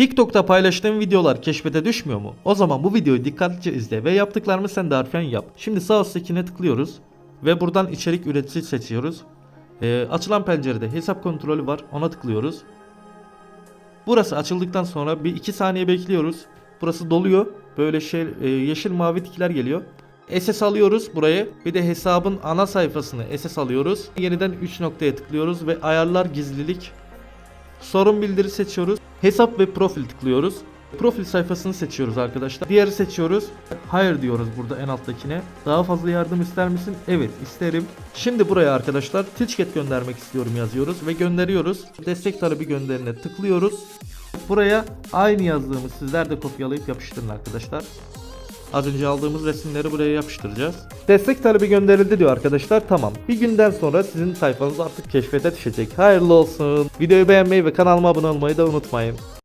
TikTok'ta paylaştığım videolar keşfete düşmüyor mu? O zaman bu videoyu dikkatlice izle ve yaptıklarımı sen de harfiyen yap. Şimdi sağ üsttekine tıklıyoruz ve buradan içerik üretici seçiyoruz. Ee, açılan pencerede hesap kontrolü var ona tıklıyoruz. Burası açıldıktan sonra bir 2 saniye bekliyoruz. Burası doluyor. Böyle şey e, yeşil mavi tikler geliyor. SS alıyoruz burayı. Bir de hesabın ana sayfasını SS alıyoruz. Yeniden 3 noktaya tıklıyoruz ve ayarlar gizlilik. Sorun bildiri seçiyoruz. Hesap ve profil tıklıyoruz. Profil sayfasını seçiyoruz arkadaşlar. Diğeri seçiyoruz. Hayır diyoruz burada en alttakine. Daha fazla yardım ister misin? Evet isterim. Şimdi buraya arkadaşlar ticket göndermek istiyorum yazıyoruz ve gönderiyoruz. Destek talebi gönderine tıklıyoruz. Buraya aynı yazdığımız sizler de kopyalayıp yapıştırın arkadaşlar. Az önce aldığımız resimleri buraya yapıştıracağız. Destek talebi gönderildi diyor arkadaşlar. Tamam. Bir günden sonra sizin sayfanız artık keşfete düşecek. Hayırlı olsun. Videoyu beğenmeyi ve kanalıma abone olmayı da unutmayın.